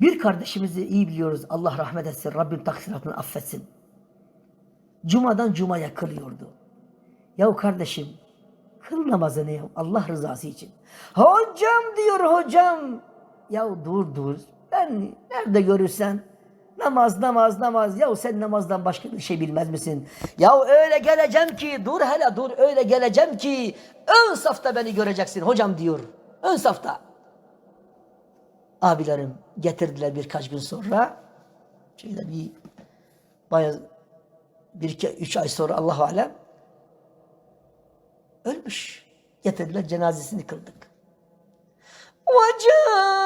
Bir kardeşimizi iyi biliyoruz. Allah rahmet etsin. Rabbim taksiratını affetsin. Cuma'dan Cuma'ya kılıyordu. Yahu kardeşim kıl namazını ya Allah rızası için. Hocam diyor hocam. Ya dur dur. Ben nerede görürsen namaz namaz namaz. Ya sen namazdan başka bir şey bilmez misin? Ya öyle geleceğim ki dur hele dur öyle geleceğim ki ön safta beni göreceksin hocam diyor. Ön safta Abilerim getirdiler birkaç gün sonra. Şöyle bir bayağı bir iki üç ay sonra Allah alem ölmüş. Getirdiler cenazesini kıldık.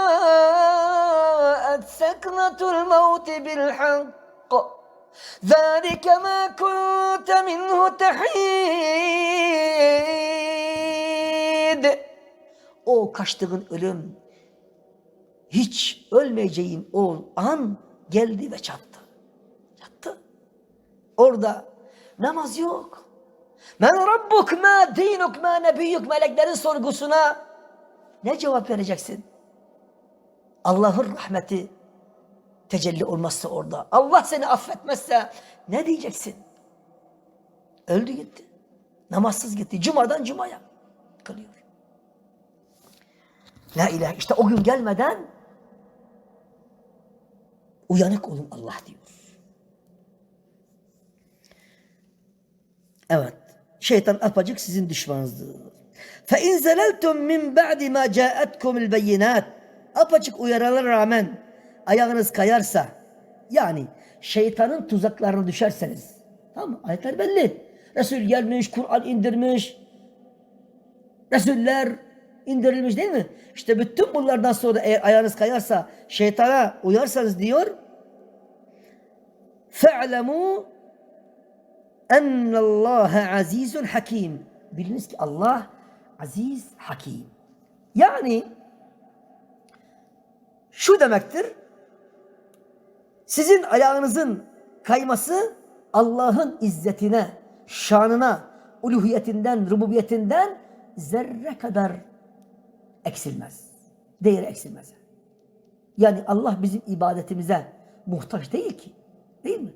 وجاءت سكنة الموت بالحق ذلك ما كنت منه تحيد O kaçtığın ölüm hiç ölmeyeceğin o an geldi ve çattı. Çattı. Orada namaz yok. Men rabbuk ma dinuk ma nebiyyuk meleklerin sorgusuna ne cevap vereceksin? Allah'ın rahmeti tecelli olmazsa orada, Allah seni affetmezse ne diyeceksin? Öldü gitti. Namazsız gitti. Cuma'dan Cuma'ya kılıyor. La ilahe. İşte o gün gelmeden uyanık olun Allah diyor. Evet. Şeytan apacık sizin düşmanınızdır. فَاِنْ زَلَلْتُمْ مِنْ بَعْدِ مَا جَاءَتْكُمُ الْبَيِّنَاتِ Apaçık uyarılara rağmen ayağınız kayarsa, yani şeytanın tuzaklarına düşerseniz, tamam mı? Ayetler belli. Resul gelmiş, Kur'an indirmiş, Resuller indirilmiş değil mi? İşte bütün bunlardan sonra eğer ayağınız kayarsa, şeytana uyarsanız diyor, فَاعْلَمُوا اَنَّ اللّٰهَ azizun hakim. Biliniz ki Allah aziz, hakim. Yani şu demektir. Sizin ayağınızın kayması Allah'ın izzetine, şanına, uluhiyetinden, rububiyetinden zerre kadar eksilmez. Değeri eksilmez. Yani Allah bizim ibadetimize muhtaç değil ki. Değil mi?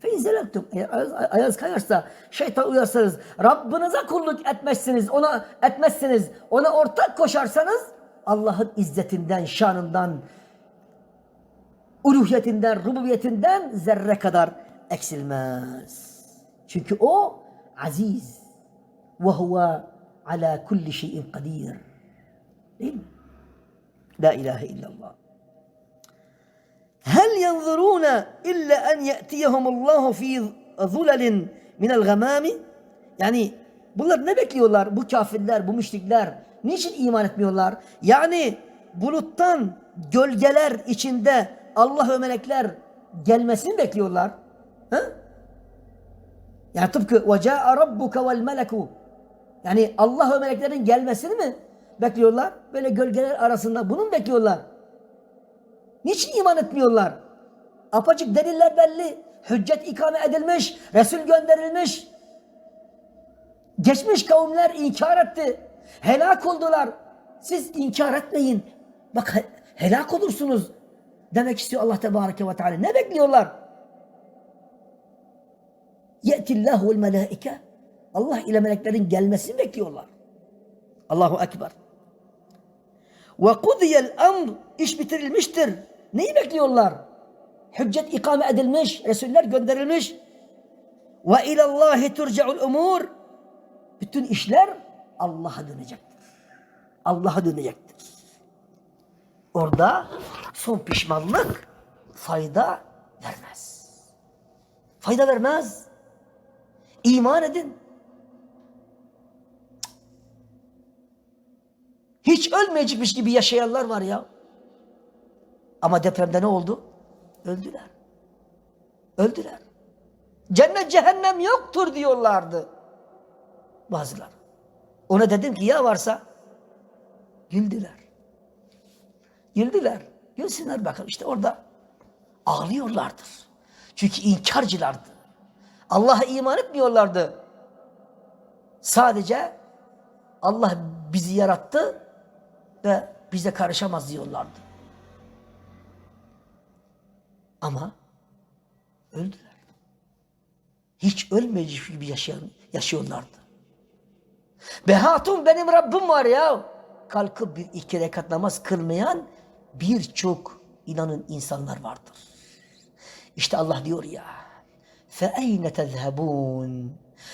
Feyzelektum. Eğer ayağınız- ayağınız kayarsa, şeytan uyarsanız, Rabbinize kulluk etmezsiniz, ona etmezsiniz, ona ortak koşarsanız, Allah'ın izzetinden, şanından, uluhiyetinden, rububiyetinden zerre kadar eksilmez. Çünkü o aziz ve huve ala kulli şeyin kadir. Değil mi? La ilahe illallah. هل ينظرون إلا أن يأتيهم الله في ظلل من الغمام Yani bunlar ne bekliyorlar bu kafirler, bu müşrikler? Niçin iman etmiyorlar? Yani buluttan gölgeler içinde Allah ve melekler gelmesini bekliyorlar. Ha? Yani tıpkı وَجَاءَ رَبُّكَ وَالْمَلَكُ Yani Allah ve meleklerin gelmesini mi bekliyorlar? Böyle gölgeler arasında bunu mu bekliyorlar? Niçin iman etmiyorlar? Apaçık deliller belli. Hüccet ikame edilmiş. Resul gönderilmiş. Geçmiş kavimler inkar etti. Helak oldular. Siz inkar etmeyin. Bak he- helak olursunuz. Demek istiyor Allah Tebareke ve Teala. Ne bekliyorlar? Ye'tillahu vel melaike. Allah ile meleklerin gelmesini bekliyorlar. Allahu Ekber. Ve kudiyel emr iş bitirilmiştir. Neyi bekliyorlar? Hüccet ikame edilmiş, Resuller gönderilmiş. Ve ilallahi turca'ul umur. Bütün işler Allah'a dönecektir. Allah'a dönecektir. Orada son pişmanlık fayda vermez. Fayda vermez. İman edin. Hiç ölmeyecekmiş gibi yaşayanlar var ya. Ama depremde ne oldu? Öldüler. Öldüler. Cennet cehennem yoktur diyorlardı. Bazılar. Ona dedim ki ya varsa güldüler. Güldüler. Gülsünler bakalım işte orada ağlıyorlardır. Çünkü inkarcılardı. Allah'a iman etmiyorlardı. Sadece Allah bizi yarattı ve bize karışamaz diyorlardı. Ama öldüler. Hiç ölmeyecek gibi yaşayan, yaşıyorlardı. Be hatun benim Rabbim var ya. Kalkıp bir iki rekat namaz kılmayan birçok inanın insanlar vardır. İşte Allah diyor ya. فَاَيْنَ تَذْهَبُونَ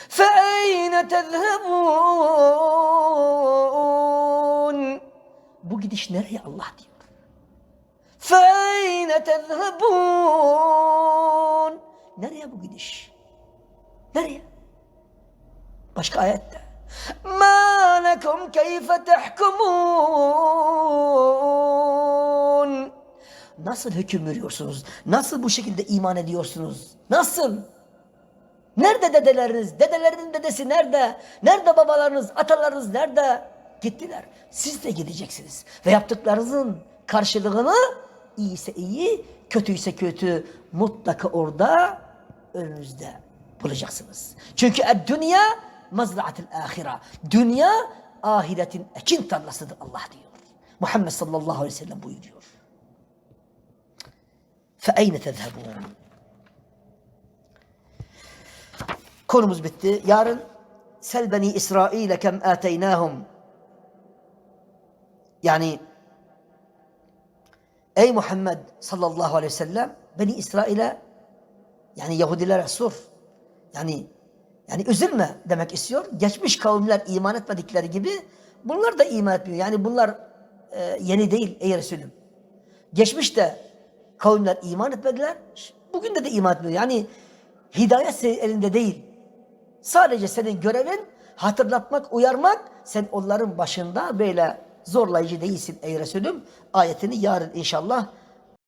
فَاَيْنَ تَذْهَبُونَ bu gidiş nereye Allah diyor. Feyne tezhebun. Nereye bu gidiş? Nereye? Başka ayette. Ma lekum keyfe tehkumun. Nasıl hüküm veriyorsunuz? Nasıl bu şekilde iman ediyorsunuz? Nasıl? Nerede dedeleriniz? Dedelerin dedesi nerede? Nerede babalarınız? Atalarınız nerede? Gittiler. Siz de gideceksiniz. Ve yaptıklarınızın karşılığını iyiyse iyi, kötüyse kötü mutlaka orada önünüzde bulacaksınız. Çünkü dünya mazraatil ahira. Dünya ahiretin ekin tarlasıdır Allah diyor. Muhammed sallallahu aleyhi ve sellem buyuruyor. فَاَيْنَ تَذْهَبُونَ Konumuz bitti. Yarın sel beni İsrail'e kem ateynahum yani ey Muhammed sallallahu aleyhi ve sellem beni İsrail'e yani Yahudilere sor. Yani yani üzülme demek istiyor. Geçmiş kavimler iman etmedikleri gibi bunlar da iman etmiyor. Yani bunlar e, yeni değil ey Resulüm. Geçmişte kavimler iman etmediler. Bugün de de iman etmiyor. Yani hidayet senin elinde değil. Sadece senin görevin hatırlatmak, uyarmak. Sen onların başında böyle zorlayıcı değilsin ey Resulüm. Ayetini yarın inşallah